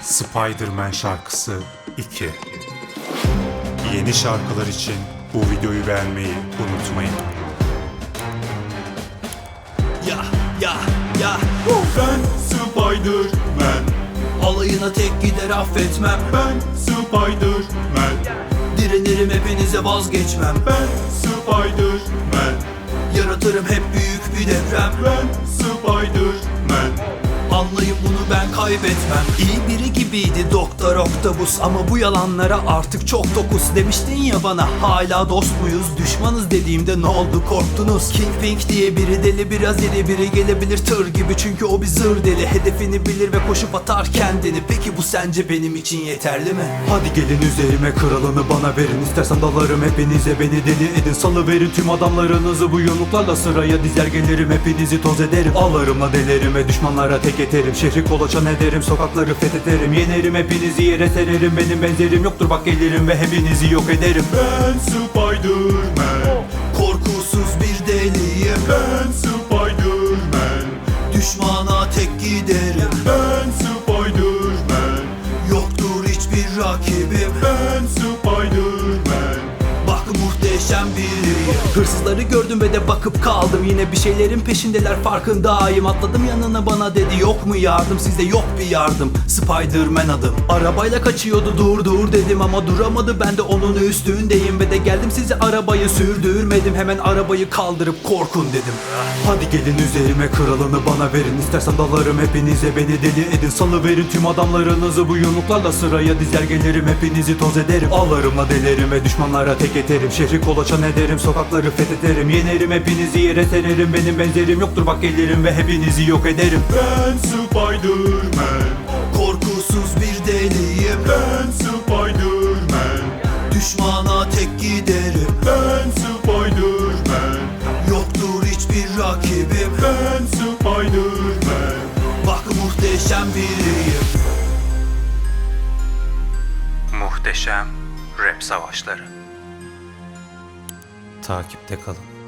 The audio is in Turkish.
Spider-Man şarkısı 2 Yeni şarkılar için bu videoyu beğenmeyi unutmayın. Ya ya ya. Ben Spider-Man. Alayına tek gider affetmem. Ben Spider-Man. Direnirim hepinize vazgeçmem. Ben Spider-Man Yaratırım hep büyük bir deprem. Ben Spider-Man Anlayın bunu ben kaybetmem. İyi biri gibiydi Doktor Octopus Ama bu yalanlara artık çok dokuz Demiştin ya bana hala dost muyuz? Düşmanız dediğimde ne oldu? Korktunuz. Kingpin diye biri deli biraz iri biri gelebilir tır gibi. Çünkü o bir zır deli. Hedefini bilir ve koşup atar kendini. Peki bu sence benim için yeterli mi? Hadi gelin üzerime kralını bana verin. İstersen dalarım hepinize beni deli edin. Salıverin tüm adamlarınızı. Bu yumruklarla sıraya dizer gelirim. Hepinizi toz ederim. Ağlarımla delerime. Düşmanlara tek eterim Şehri kolaçan ederim sokakları fethederim. Yenerim hepinizi yere sererim. Benim benzerim yoktur bak gelirim ve hepinizi yok ederim. Ben Spider-Man Korkusuz bir deliyim Ben Spider-Man Düşmana tek giderim. Ben Spider-Man Yoktur hiçbir rakibim. Ben Spider-Man muhteşem biriyim Hırsızları gördüm ve de bakıp kaldım. Yine bir şeylerin peşindeler farkındayım. Atladım yanına bana dedi yok mu yardım? Sizde yok bir yardım. Spider-Man adım. Arabayla kaçıyordu dur dur dedim Ama duramadı. Ben de onun üstündeyim Ve de geldim size arabayı sürdürmedim. Hemen arabayı kaldırıp korkun dedim. Hadi gelin üzerime kralını bana verin. İstersen dalarım hepinize. Beni deli edin Salıverin tüm adamlarınızı. Bu yumruklarla sıraya dizer gelirim Hepinizi toz ederim. Ağlarımla delerim ve düşmanlara tek eterim. Şehri kolaçan ederim sokakları fethederim. Yenerim hepinizi yere sererim. Benim benzerim yoktur bak gelirim ve hepinizi yok ederim. Ben Spider-Man Korkusuz bir deliyim. Ben Spider-Man Düşmana tek giderim. Ben Spider-Man Yoktur hiçbir rakibim. Ben Spider-Man Bak muhteşem biriyim. Muhteşem Rap Savaşları Takipte kalın